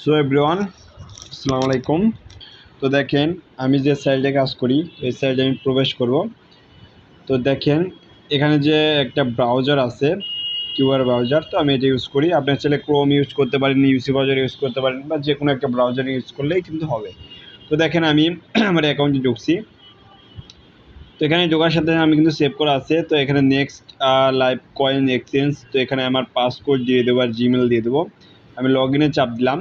So everyone আসসালামু আলাইকুম। তো দেখেন, আমি যে সাইডে কাজ করি, এই সাইডে আমি প্রবেশ করব। তো দেখেন, এখানে যে একটা ব্রাউজার আছে কিউআর ব্রাউজার তো আমি এটা ইউজ করি। আপনার চাইলে ক্রোম ইউজ করতে পারেন ইউসি ব্রাউজার ইউজ করতে পারেন, বা যে কোনো একটা ব্রাউজার ইউজ করলেই কিন্তু হবে। তো দেখেন, আমি আমার অ্যাকাউন্টে ঢুকছি। তো এখানে ঢোকার সাথে আমি কিন্তু সেভ করা আছে। তো এখানে নেক্সট লাইভ কয়েন এক্সচেঞ্জ তো এখানে আমার পাসওয়ার্ড দিয়ে দেবো আর জিমেল দিয়ে দেবো। আমি লগ ইনে চাপ দিলাম।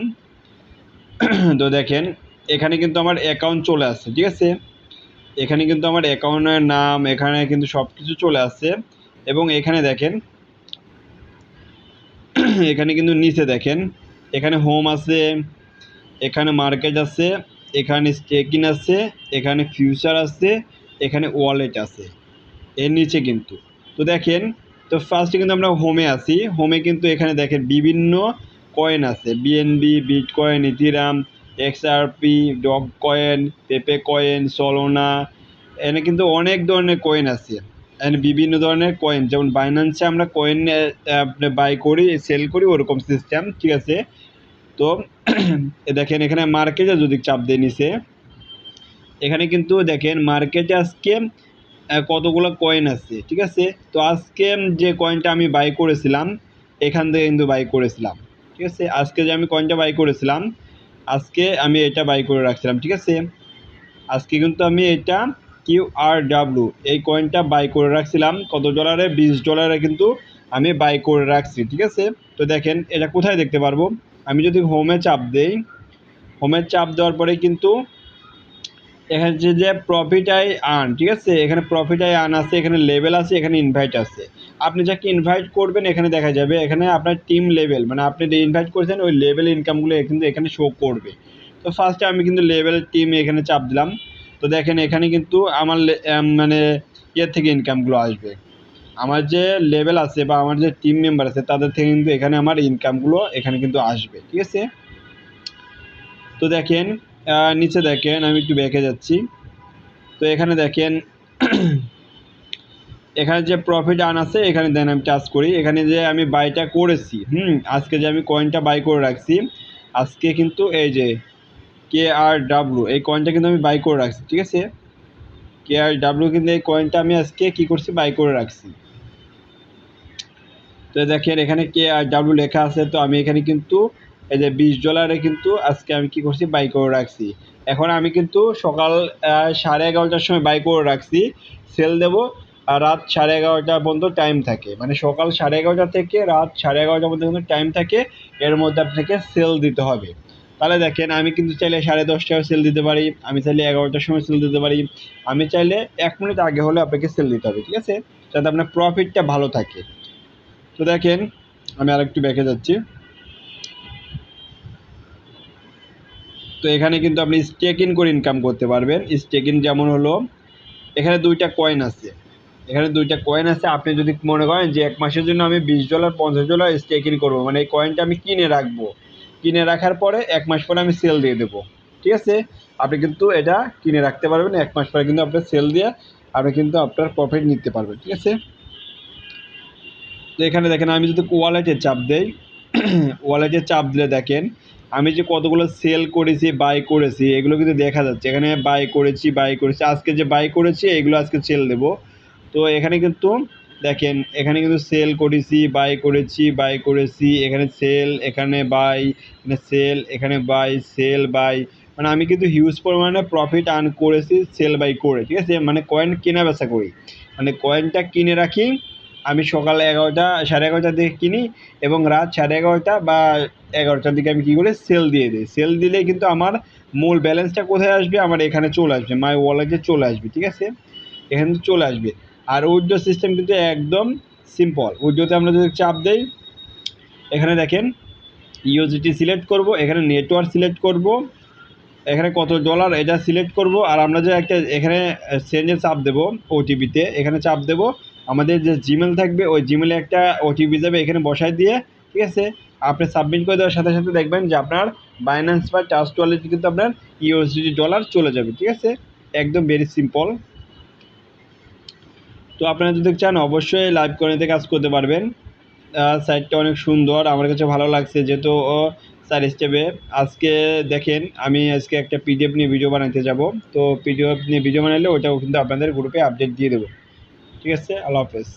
তো দেখেন, এখানে কিন্তু আমার অ্যাকাউন্ট চলে আসছে, ঠিক আছে? এখানে কিন্তু আমার অ্যাকাউন্টের নাম, এখানে কিন্তু সব কিছু চলে আসছে। এবং এখানে দেখেন, এখানে কিন্তু নিচে দেখেন, এখানে হোম আছে, এখানে মার্কেট আছে, এখানে স্টেকিং আছে, এখানে ফিউচার আছে, এখানে ওয়ালেট আছে, এর নিচে কিন্তু। তো দেখেন, তো ফার্স্টে কিন্তু আমরা হোমে আসি হোমে কিন্তু এখানে দেখেন বিভিন্ন কয়েন আছে BNB bitcoin ethereum XRP doge coin Pepe coin Solana এনে কিন্তু অনেক ধরনের কয়েন আছে। এখানে বিভিন্ন ধরনের কয়েন যেমন বাইন্যান্সে আমরা কয়েন বাই করি সেল করি, ওরকম সিস্টেম ঠিক আছে? তো দেখেন এখানে মার্কেটে যদি চাপ দিয়ে নিছে এখানে কিন্তু দেখেন মার্কেটে আজকে কতগুলো কয়েন আছে, ঠিক আছে? তো আজকে যে কয়েনটা আমি বাই করেছিলাম, এখান থেকে কিন্তু বাই করেছিলাম। ঠিক আছে? আজকে যে আমি কয়েনটা বাই করেছিলাম, আজকে আমি এটা বাই করে রাখছিলাম, ঠিক আছে? আজকে কিন্তু আমি এটা কিউ আর ডাব্লু এই কয়েনটা বাই করে রাখছিলাম, কত ডলারে বিশ ডলারে কিন্তু আমি বাই করে রাখছি, ঠিক আছে? তো দেখেন, এটা কোথায় দেখতে পারব? আমি যদি হোমে চাপ দেই হোমে চাপ দেওয়ার পরে কিন্তু এখানে যে যে প্রফিট আই আর্ন ঠিক আছে? এখানে প্রফিট আই আর্ন আছে, এখানে লেভেল আছে, এখানে ইনভাইট আছে। আপনি যাকে ইনভাইট করবেন, এখানে দেখা যাবে এখানে আপনার টিম লেভেল মানে আপনি যে ইনভাইট করেছেন, ওই লেভেল ইনকামগুলো কিন্তু এখানে শো করবে। তো ফার্স্টে আমি কিন্তু লেভেল টিম এখানে চাপ দিলাম। তো দেখেন, এখানে কিন্তু আমার মানে ইয়ের থেকে ইনকামগুলো আসবে। আমার যে লেভেল আছে বা আমার যে টিম মেম্বার আছে, তাদের থেকে কিন্তু এখানে আমার ইনকামগুলো এখানে কিন্তু আসবে, ঠিক আছে? তো দেখেন নিচে দেখেন, আমি একটু বেঁকে যাচ্ছি। তো এখানে দেখেন, এখানে যে প্রফিট আর্ন আছে, এখানে দেন আমি টাচ করি। এখানে যে আমি বাইটা করেছি, হুম, আজকে যে আমি কয়েনটা বাই করে রাখছি, আজকে কিন্তু এই যে কে আর ডাব্লু এই কয়েনটা কিন্তু আমি বাই করে রাখছি, ঠিক আছে? কে আর ডাব্লু কিন্তু এই কয়েনটা আমি আজকে কি করছি বাই করে রাখছি। তো দেখেন, এখানে কে আর ডাব্লু লেখা আছে, তো আমি এখানে কিন্তু এই যে বিশ ডলারে কিন্তু আজকে আমি কি করছি? বাই করে রাখছি। এখন আমি কিন্তু সকাল সাড়ে এগারোটার সময় বাই করে রাখছি। সেল দেবো, আর রাত সাড়ে এগারোটা পর্যন্ত টাইম থাকে। মানে সকাল সাড়ে এগারোটা থেকে রাত সাড়ে এগারোটা পর্যন্ত কিন্তু টাইম থাকে, এর মধ্যে আপনাকে সেল দিতে হবে। তাহলে দেখেন, আমি কিন্তু চাইলে সাড়ে দশটায় সেল দিতে পারি, আমি চাইলে এগারোটার সময় সেল দিতে পারি। আমি চাইলে এক মিনিট আগে হলে আপনাকে সেল দিতে হবে, ঠিক আছে? যাতে আপনার প্রফিটটা ভালো থাকে। তো দেখেন, আমি আরেকটু ব্যাকে যাচ্ছি। তো এখানে কিন্তু আপনি স্টেক ইন করে ইনকাম করতে পারবেন। স্টেক ইন যেমন হলো, এখানে দুইটা কয়েন আছে। এখানে দুইটা কয়েন আছে। আপনি যদি মনে করেন যে এক মাসের জন্য আমি বিশ ডলার পঞ্চাশ ডলার স্টেক ইন করব মানে এই কয়েনটা আমি কিনে রাখব। কিনে রাখার পরে এক মাস পরে আমি সেল দিয়ে দেবো। ঠিক আছে? আপনি কিন্তু এটা কিনে রাখতে পারবেন। এক মাস পরে কিন্তু আপনার সেল দিয়ে আপনি কিন্তু আপনার প্রফিট নিতে পারবেন। ঠিক আছে? তো এখানে দেখেন, আমি যদি ওয়ালেটে চাপ দেই ওয়ালেটে চাপ দিলে দেখেন আমি যে কতগুলো সেল করেছি বাই করেছি, এগুলো কিন্তু দেখা যাচ্ছে। এখানে বাই করেছি বাই করেছি। আজকে যে বাই করেছি, এগুলো আজকে সেল দেবো। তো এখানে কিন্তু দেখেন, এখানে কিন্তু সেল করেছি বাই করেছি বাই করেছি। এখানে সেল এখানে বাই এখানে সেল এখানে বাই সেল বাই মানে আমি কিন্তু হিউজ পরিমাণে প্রফিট আর্ন করেছি সেল বাই করে। ঠিক আছে? মানে কয়েন কেনা বেচা করি। মানে কয়েনটা কিনে রাখি আমি সকাল এগারোটা, সাড়ে এগারোটার দিকে কিনি এবং রাত সাড়ে এগারোটা বা এগারোটার দিকে আমি কী করি? সেল দিয়ে দিই। সেল দিলে কিন্তু আমার মূল ব্যালেন্সটা কোথায় আসবে? আমার এখানে চলে আসবে মাই ওয়ালেটে চলে আসবে, ঠিক আছে? এখানে চলে আসবে। আর উইড্রো সিস্টেম কিন্তু একদম সিম্পল উইড্রোতে আমরা যদি চাপ দেই, এখানে দেখেন ইউজিটি সিলেক্ট করব, এখানে নেটওয়ার্ক সিলেক্ট করব, এখানে কত ডলার এটা সিলেক্ট করব, আর আমরা যে একটা এখানে সেন্ডে চাপ দেবো ওটিপিতে এখানে চাপ দেব আমাদের যে জিমেল থাকবে, ওই জিমেলে একটা ওটিপি যাবে এখানে বসাই দিয়ে, ঠিক আছে? আপনি সাবমিট করে দেওয়ার সাথে সাথে দেখবেন যে আপনার বাইন্যান্স বা ট্রাস্ট ওয়ালেটে কিন্তু আপনার ইউএসডি ডলার চলে যাবে, ঠিক আছে? একদম ভেরি সিম্পল তো আপনারা যদি চান, অবশ্যই লাইভ কর্নেতে কাজ করতে পারবেন। সাইটটা অনেক সুন্দর, আমার কাছে ভালো লাগছে, যেহেতু চার স্টেপে আজকে দেখেন, আমি আজকে একটা পিডিএফ নিয়ে ভিডিও বানাতে যাব। তো পিডিএফ নিয়ে ভিডিও বানালে ওটাও কিন্তু আপনাদের গ্রুপে আপডেট দিয়ে দেবো। ঠিক আছে? আল্লাহ হাফেজ।